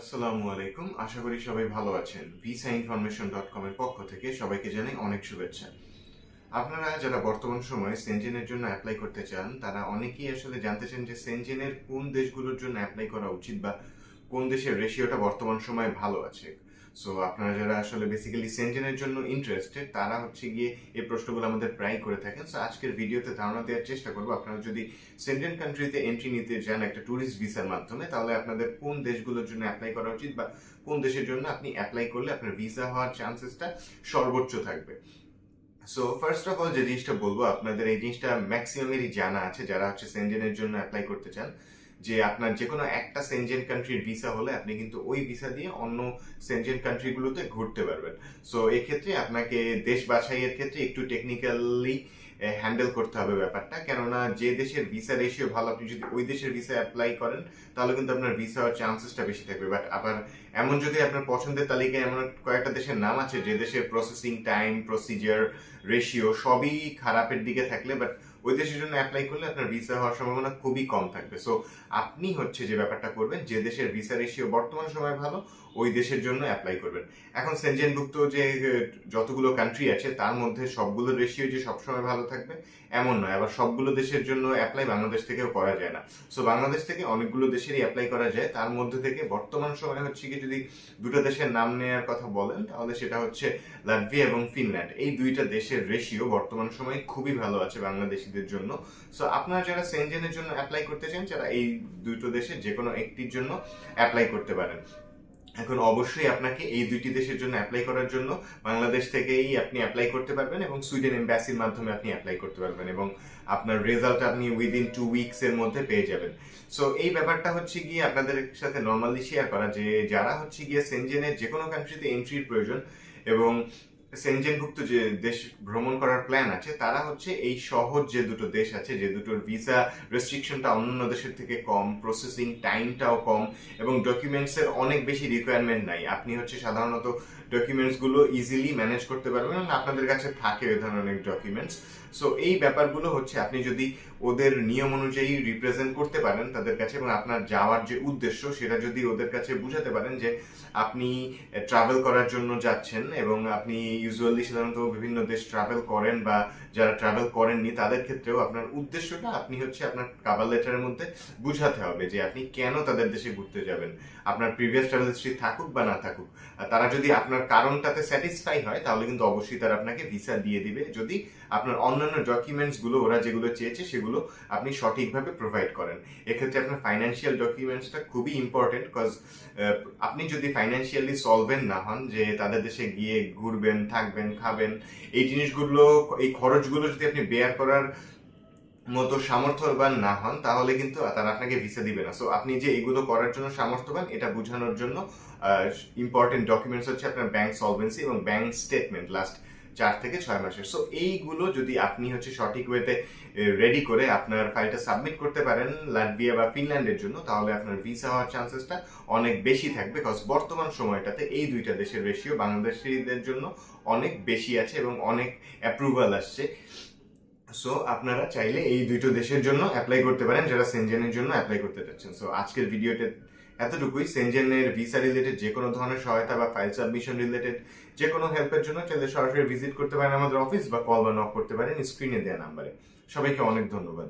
আসসালামু আলাইকুম। আশা করি সবাই ভালো আছেন। ভিসা ইনফরমেশন ডট কমের পক্ষ থেকে সবাইকে জানাই অনেক শুভেচ্ছা। আপনারা যারা বর্তমান সময়ে সেনজেনের জন্য অ্যাপ্লাই করতে চান, তারা অনেকেই আসলে জানতে চান যে সেনজেনের কোন দেশগুলোর জন্য অ্যাপ্লাই করা উচিত বা কোন দেশের রেশিওটা বর্তমান সময়ে ভালো আছে। সো আপনারা যারা আসলে বেসিক্যালি সেনজেনের জন্য ইন্টারেস্টেড তারা হচ্ছে গিয়ে এই প্রশ্নগুলো আমাদের প্রায় করে থাকেন। সো আজকের ভিডিওতে ধারণা দেওয়ার চেষ্টা করব। আপনারা যদি সেনজেন কান্ট্রিতে এন্ট্রি নিতে চান একটা ট্যুরিস্ট ভিসার মাধ্যমে, তাহলে আপনাদের কোন দেশগুলোর জন্য অ্যাপ্লাই করা উচিত বা কোন দেশের জন্য আপনি অ্যাপ্লাই করলে আপনার ভিসা হওয়ার চান্সেসটা সর্বোচ্চ থাকবে। সো ফার্স্ট অফ অল যে জিনিসটা বলব, আপনাদের এই জিনিসটা ম্যাক্সিমামেরই জানা আছে যারা হচ্ছে সেনজেনের জন্য অ্যাপ্লাই করতে চান। যে আপনার যে কোনো একটা সেনজেন কান্ট্রির ভিসা হলে আপনি কিন্তু ওই ভিসা দিয়ে অন্য সেনজেন কান্ট্রিগুলোতে ঘুরতে পারবেন। সো এক্ষেত্রে আপনাকে দেশ বাছাইয়ের ক্ষেত্রে একটু টেকনিক্যালি হ্যান্ডেল করতে হবে ব্যাপারটা। কেননা যে দেশের ভিসা রেশিও ভালো, আপনি যদি ওই দেশের ভিসা অ্যাপ্লাই করেন, তাহলে কিন্তু আপনার ভিসা হওয়ার চান্সেসটা বেশি থাকবে। বাট আবার এমন যদি আপনার পছন্দের তালিকায় এমন কয়েকটা দেশের নাম আছে, যে দেশের প্রসেসিং টাইম প্রসিজার রেশিও সবই খারাপের দিকে থাকলে বাট ওই দেশের জন্য অ্যাপ্লাই করলে আপনার ভিসা হওয়ার সম্ভাবনা খুবই কম থাকবে। সো আপনি হচ্ছে যে ব্যাপারটা করবেন, যে দেশের ভিসা রেশিও বর্তমান সময় ভালো, ওই দেশের জন্য অ্যাপ্লাই করবেন। এখন সেনজেনভুক্ত যে যতগুলো কান্ট্রি আছে, তার মধ্যে সবগুলো রেশিও যে সবসময় ভালো থাকবে, এমন নয়। আবার সবগুলো দেশের জন্য অ্যাপ্লাই বাংলাদেশ থেকেও করা যায় না। সো বাংলাদেশ থেকে অনেকগুলো দেশেরই অ্যাপ্লাই করা যায়। তার মধ্যে থেকে বর্তমান সময় হচ্ছে কি, যদি দুটো দেশের নাম নেওয়ার কথা বলেন, তাহলে সেটা হচ্ছে লাটভিয়া এবং ফিনল্যান্ড এই দুইটা দেশের রেশিও বর্তমান সময়ে খুবই ভালো আছে বাংলাদেশিদের জন্য। সো আপনারা যারা সেনজেনের জন্য অ্যাপ্লাই করতে চান, যারা এই দুটো দেশের যে কোনো একটির জন্য অ্যাপ্লাই করতে পারেন। এখন অবশ্যই আপনাকে এই দুইটি দেশের জন্য অ্যাপ্লাই করার জন্য বাংলাদেশ থেকেই আপনি অ্যাপ্লাই করতে পারবেন এবং সুইডেন এম্বাসির মাধ্যমে আপনি অ্যাপ্লাই করতে পারবেন এবং আপনার রেজাল্ট আপনি উইদিন টু উইকস এর মধ্যে পেয়ে যাবেন। সো এই ব্যাপারটা হচ্ছে গিয়ে আপনাদের সাথে নর্মালি শেয়ার করা যে যারা হচ্ছে গিয়ে সেনজেনের যে কোনো কান্ট্রিতে এন্ট্রির প্রয়োজন এবং সেনজেনভুক্ত যে দেশ ভ্রমণ করার প্ল্যান আছে, তারা হচ্ছে এই সহজ যে দুটো দেশ আছে, যে দুটোর ভিসা রেস্ট্রিকশনটা অন্যান্য দেশের থেকে কম প্রসেসিং টাইমটাও কম, এবং ডকুমেন্টসের অনেক বেশি রিকোয়ারমেন্ট নাই। আপনি হচ্ছে সাধারণত ডকুমেন্টসগুলো ইজিলি ম্যানেজ করতে পারবেন আপনাদের কাছে থাকে ওই ধরনের ডকুমেন্টস সো এই ব্যাপারগুলো হচ্ছে আপনি যদি ওদের নিয়ম অনুযায়ী রিপ্রেজেন্ট করতে পারেন তাদের কাছে এবং আপনার যাওয়ার যে উদ্দেশ্য সেটা যদি ওদের কাছে বুঝাতে পারেন যে আপনি ট্রাভেল করার জন্য যাচ্ছেন এবং আপনি ইউজুয়ালি সাধারণত বিভিন্ন দেশ ট্রাভেল করেন বা যারা ট্রাভেল করেননি তাদের ক্ষেত্রেও আপনার উদ্দেশ্যটা আপনি হচ্ছে আপনার কাবার লেটারের মধ্যে বুঝাতে হবে যে আপনি কেন তাদের দেশে ঘুরতে যাবেন। আপনার প্রিভিয়াস ট্রাভেল হিস্ট্রি থাকুক বা না থাকুক। তারা যদি আপনার কারণটাতে স্যাটিসফাই হয়, তাহলে কিন্তু অবশ্যই তারা আপনাকে ভিসা দিয়ে দিবে। যদি আপনার অন্যান্য ডকুমেন্টসগুলো ওরা যেগুলো চেয়েছে, সেগুলো আপনি সঠিকভাবে প্রোভাইড করেন। এক্ষেত্রে আপনার ফাইন্যান্সিয়াল ডকুমেন্টসটা খুবই ইম্পর্টেন্ট বিকজ আপনি যদি ফাইন্যান্সিয়ালি সলভেন্ট না হন, যে তাদের দেশে গিয়ে ঘুরবেন, থাকবেন, খাবেন, এই জিনিসগুলো, এই খরচগুলো যদি আপনি বেয়ার করার মতো সামর্থ্যবান না হন, তাহলে কিন্তু তারা আপনাকে ভিসা দিবে না। সো আপনি যে এগুলো করার জন্য সামর্থ্যবান, এটা বোঝানোর জন্য ইম্পর্টেন্ট ডকুমেন্টস হচ্ছে আপনার ব্যাংক সলভেন্সি এবং ব্যাংক স্টেটমেন্ট লাস্ট চার থেকে ছয় মাসের। সো এইগুলো যদি আপনি হচ্ছে সঠিক ওয়েতে রেডি করে আপনার ফাইলটা সাবমিট করতে পারেন লাটভিয়া বা ফিনল্যান্ডের জন্য, তাহলে আপনার ভিসা হওয়ার চান্সেসটা অনেক বেশি থাকবে বিকজ বর্তমান সময়টাতে এই দুইটা দেশের রেশিও বাংলাদেশিদের জন্য অনেক বেশি আছে এবং অনেক অ্যাপ্রুভাল আসছে। সো আপনারা চাইলে এই দুটো দেশের জন্য অ্যাপ্লাই করতে পারেন যারা সেনজেনের জন্য অ্যাপ্লাই করতে চাচ্ছেন সো আজকের ভিডিওতে এতটুকুই। সেনজেনের ভিসা রিলেটেড যে কোনো ধরনের সহায়তা বা ফাইল সাবমিশন রিলেটেড যে কোনো হেল্পের জন্য চাইলে সরাসরি ভিজিট করতে পারেন আমাদের অফিস বা কল বা নক করতে পারেন স্ক্রিনে দেওয়া নাম্বারে সবাইকে অনেক ধন্যবাদ।